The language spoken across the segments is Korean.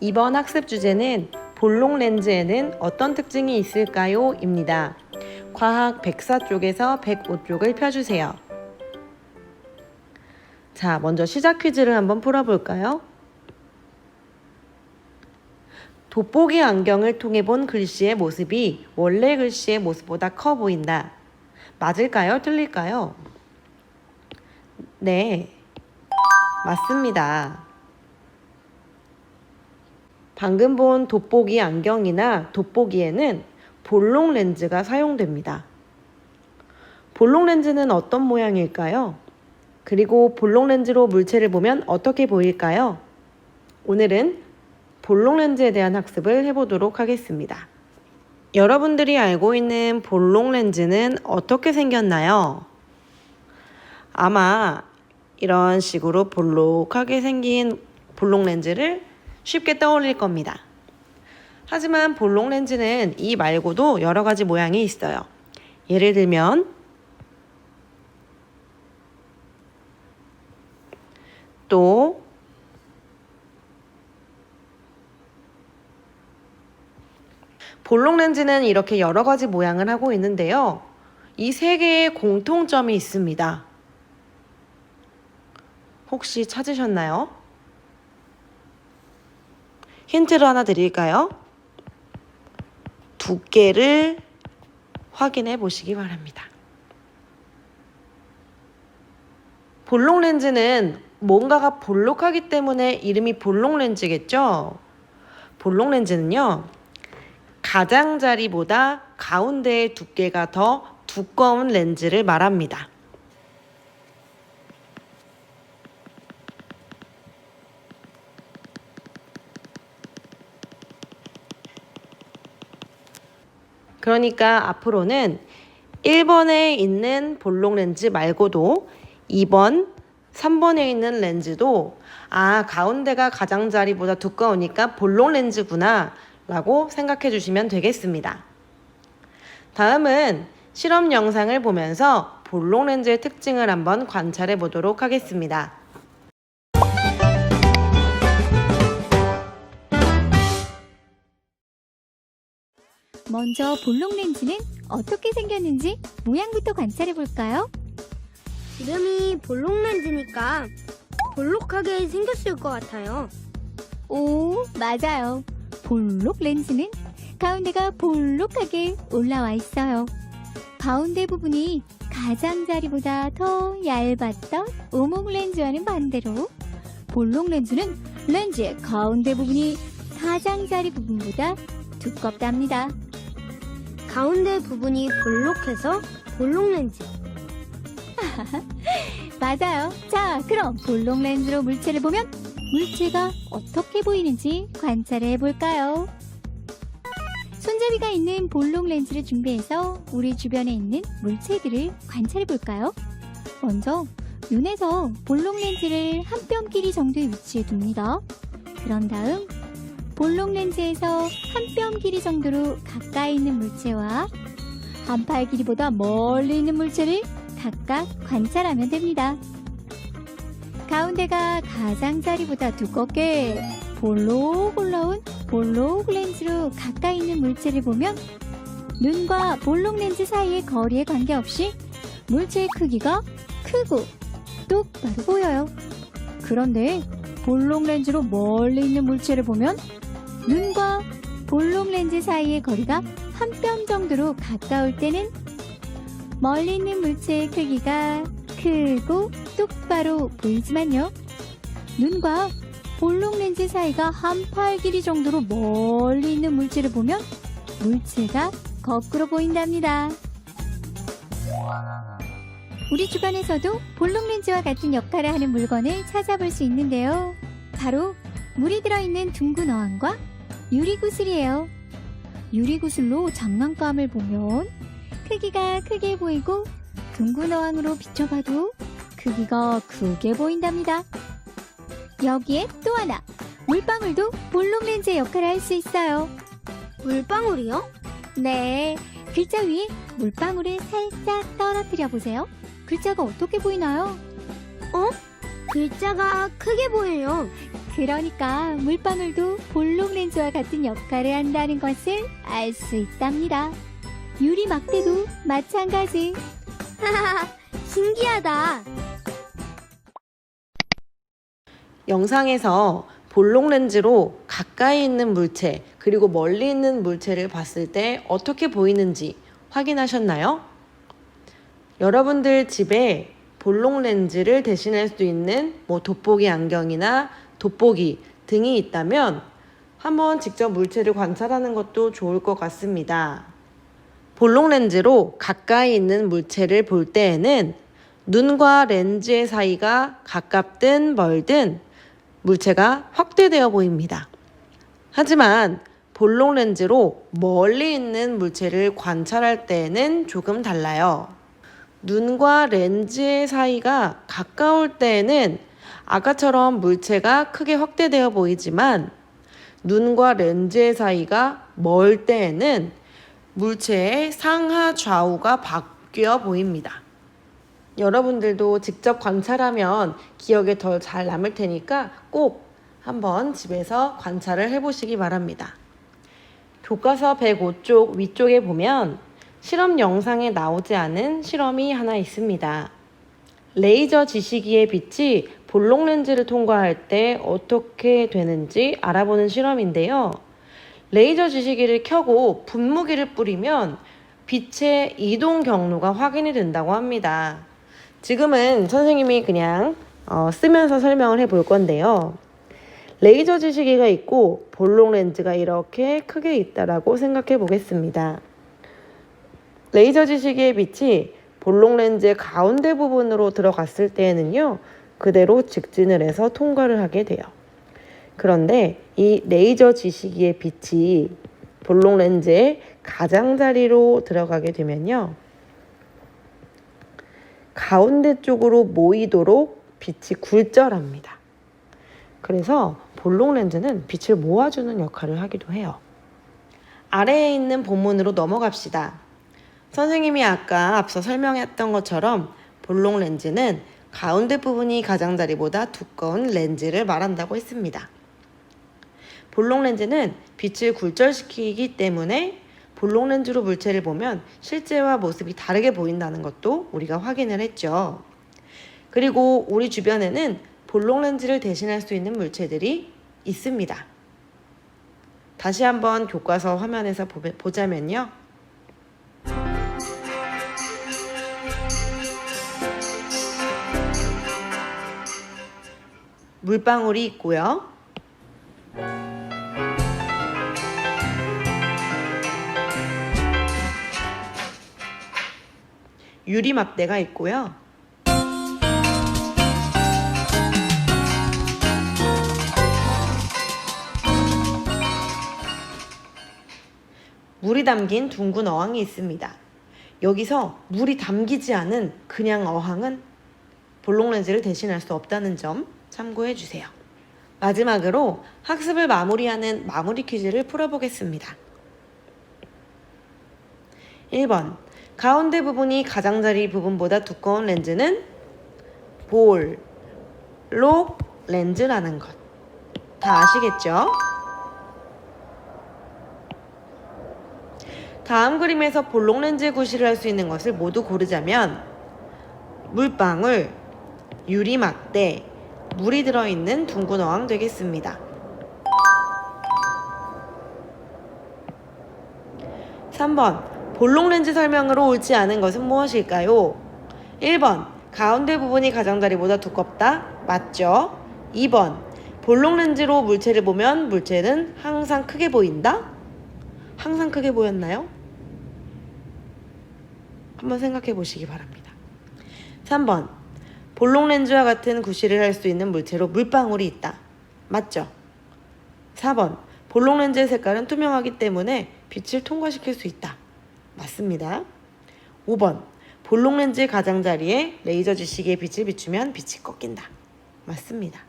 이번 학습 주제는 볼록 렌즈에는 어떤 특징이 있을까요? 입니다. 과학 104 쪽에서 105 쪽을 펴주세요. 자, 먼저 시작 퀴즈를 한번 풀어볼까요? 돋보기 안경을 통해 본 글씨의 모습이 원래 글씨의 모습보다 커 보인다. 맞을까요? 틀릴까요? 네, 맞습니다. 방금 본 돋보기 안경이나 돋보기에는 볼록 렌즈가 사용됩니다. 볼록 렌즈는 어떤 모양일까요? 그리고 볼록 렌즈로 물체를 보면 어떻게 보일까요? 오늘은 볼록 렌즈에 대한 학습을 해보도록 하겠습니다. 여러분들이 알고 있는 볼록 렌즈는 어떻게 생겼나요? 아마 이런 식으로 볼록하게 생긴 볼록 렌즈를 쉽게 떠올릴 겁니다. 하지만 볼록 렌즈는 이 말고도 여러 가지 모양이 있어요. 예를 들면 또 볼록 렌즈는 이렇게 여러 가지 모양을 하고 있는데요. 이 세 개의 공통점이 있습니다. 혹시 찾으셨나요? 힌트를 하나 드릴까요? 두께를 확인해 보시기 바랍니다. 볼록 렌즈는 뭔가가 볼록하기 때문에 이름이 볼록 렌즈겠죠? 볼록 렌즈는요, 가장자리보다 가운데의 두께가 더 두꺼운 렌즈를 말합니다. 그러니까 앞으로는 1번에 있는 볼록 렌즈 말고도 2번, 3번에 있는 렌즈도 아, 가운데가 가장자리보다 두꺼우니까 볼록 렌즈구나 라고 생각해 주시면 되겠습니다. 다음은 실험 영상을 보면서 볼록 렌즈의 특징을 한번 관찰해 보도록 하겠습니다. 먼저 볼록 렌즈는 어떻게 생겼는지 모양부터 관찰해 볼까요? 이름이 볼록 렌즈니까 볼록하게 생겼을 것 같아요. 오, 맞아요. 볼록 렌즈는 가운데가 볼록하게 올라와 있어요. 가운데 부분이 가장자리보다 더 얇았던 오목 렌즈와는 반대로 볼록 렌즈는 렌즈의 가운데 부분이 가장자리 부분보다 두껍답니다. 가운데 부분이 볼록해서 볼록 렌즈. 맞아요. 자, 그럼 볼록 렌즈로 물체를 보면 물체가 어떻게 보이는지 관찰해 볼까요? 손잡이가 있는 볼록 렌즈를 준비해서 우리 주변에 있는 물체들을 관찰해 볼까요? 먼저 눈에서 볼록 렌즈를 한 뼘 길이 정도의 위치에 둡니다. 그런 다음 볼록 렌즈에서 한 뼘 길이 정도로 가까이 있는 물체와 한 팔 길이보다 멀리 있는 물체를 각각 관찰하면 됩니다. 가운데가 가장자리보다 두껍게 볼록 올라온 볼록 렌즈로 가까이 있는 물체를 보면 눈과 볼록 렌즈 사이의 거리에 관계없이 물체의 크기가 크고 똑바로 보여요. 그런데 볼록 렌즈로 멀리 있는 물체를 보면 눈과 볼록 렌즈 사이의 거리가 한 뼘 정도로 가까울 때는 멀리 있는 물체의 크기가 크고 똑바로 보이지만요. 눈과 볼록 렌즈 사이가 한 팔 길이 정도로 멀리 있는 물체를 보면 물체가 거꾸로 보인답니다. 우리 주변에서도 볼록 렌즈와 같은 역할을 하는 물건을 찾아볼 수 있는데요. 바로 물이 들어있는 둥근 어항과 유리구슬이에요. 유리구슬로 장난감을 보면 크기가 크게 보이고 둥근 어항으로 비춰봐도 크기가 크게 보인답니다. 여기에 또 하나 물방울도 볼록 렌즈의 역할을 할 수 있어요. 물방울이요? 네, 글자 위에 물방울을 살짝 떨어뜨려 보세요. 글자가 어떻게 보이나요? 어? 글자가 크게 보여요. 그러니까 물방울도 볼록 렌즈와 같은 역할을 한다는 것을 알 수 있답니다. 유리 막대도 마찬가지. 신기하다. 영상에서 볼록 렌즈로 가까이 있는 물체 그리고 멀리 있는 물체를 봤을 때 어떻게 보이는지 확인하셨나요? 여러분들 집에 볼록 렌즈를 대신할 수 있는 뭐 돋보기 안경이나 돋보기 등이 있다면 한번 직접 물체를 관찰하는 것도 좋을 것 같습니다. 볼록 렌즈로 가까이 있는 물체를 볼 때에는 눈과 렌즈의 사이가 가깝든 멀든 물체가 확대되어 보입니다. 하지만 볼록 렌즈로 멀리 있는 물체를 관찰할 때에는 조금 달라요. 눈과 렌즈의 사이가 가까울 때에는 아까처럼 물체가 크게 확대되어 보이지만 눈과 렌즈의 사이가 멀 때에는 물체의 상하 좌우가 바뀌어 보입니다. 여러분들도 직접 관찰하면 기억에 더 잘 남을 테니까 꼭 한번 집에서 관찰을 해보시기 바랍니다. 교과서 105쪽 위쪽에 보면 실험 영상에 나오지 않은 실험이 하나 있습니다. 레이저 지시기의 빛이 볼록 렌즈를 통과할 때 어떻게 되는지 알아보는 실험인데요. 레이저 지시기를 켜고 분무기를 뿌리면 빛의 이동 경로가 확인이 된다고 합니다. 지금은 선생님이 그냥 어, 쓰면서 설명을 해 볼 건데요. 레이저 지시기가 있고 볼록 렌즈가 이렇게 크게 있다라고 생각해 보겠습니다. 레이저 지시기의 빛이 볼록 렌즈의 가운데 부분으로 들어갔을 때에는요, 그대로 직진을 해서 통과를 하게 돼요. 그런데 이 레이저 지시기의 빛이 볼록 렌즈의 가장자리로 들어가게 되면요, 가운데 쪽으로 모이도록 빛이 굴절합니다. 그래서 볼록 렌즈는 빛을 모아주는 역할을 하기도 해요. 아래에 있는 본문으로 넘어갑시다. 선생님이 아까 앞서 설명했던 것처럼 볼록 렌즈는 가운데 부분이 가장자리보다 두꺼운 렌즈를 말한다고 했습니다. 볼록 렌즈는 빛을 굴절시키기 때문에 볼록 렌즈로 물체를 보면 실제와 모습이 다르게 보인다는 것도 우리가 확인을 했죠. 그리고 우리 주변에는 볼록 렌즈를 대신할 수 있는 물체들이 있습니다. 다시 한번 교과서 화면에서 보- 보자면요. 물방울이 있고요. 유리 막대가 있고요. 물이 담긴 둥근 어항이 있습니다. 여기서 물이 담기지 않은 그냥 어항은 볼록 렌즈를 대신할 수 없다는 점 참고해 주세요. 마지막으로 학습을 마무리하는 마무리 퀴즈를 풀어보겠습니다. 1번. 가운데 부분이 가장자리 부분보다 두꺼운 렌즈는 볼, 록 렌즈라는 것. 다 아시겠죠? 다음 그림에서 볼록 렌즈의 구실을 할 수 있는 것을 모두 고르자면 물방울, 유리 막대, 물이 들어있는 둥근 어항 되겠습니다. 3번 볼록 렌즈 설명으로 옳지 않은 것은 무엇일까요? 1번 가운데 부분이 가장자리보다 두껍다. 맞죠? 2번 볼록 렌즈로 물체를 보면 물체는 항상 크게 보인다. 항상 크게 보였나요? 한번 생각해 보시기 바랍니다. 3번. 볼록 렌즈와 같은 구실을 할 수 있는 물체로 물방울이 있다. 맞죠? 4번. 볼록 렌즈의 색깔은 투명하기 때문에 빛을 통과시킬 수 있다. 맞습니다. 5번. 볼록 렌즈의 가장자리에 레이저 지시기의 빛을 비추면 빛이 꺾인다. 맞습니다.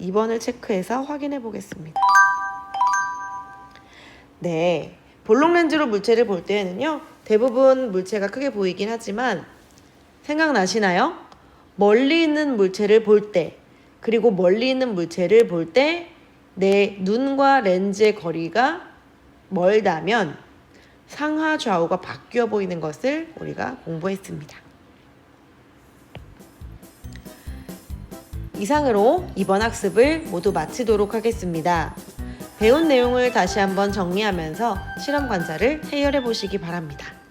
2번을 체크해서 확인해 보겠습니다. 네. 볼록 렌즈로 물체를 볼 때에는요, 대부분 물체가 크게 보이긴 하지만, 생각나시나요? 멀리 있는 물체를 볼 때, 그리고 멀리 있는 물체를 볼 때 내 눈과 렌즈의 거리가 멀다면 상하 좌우가 바뀌어 보이는 것을 우리가 공부했습니다. 이상으로 이번 학습을 모두 마치도록 하겠습니다. 배운 내용을 다시 한번 정리하면서 실험 관찰을 해결해 보시기 바랍니다.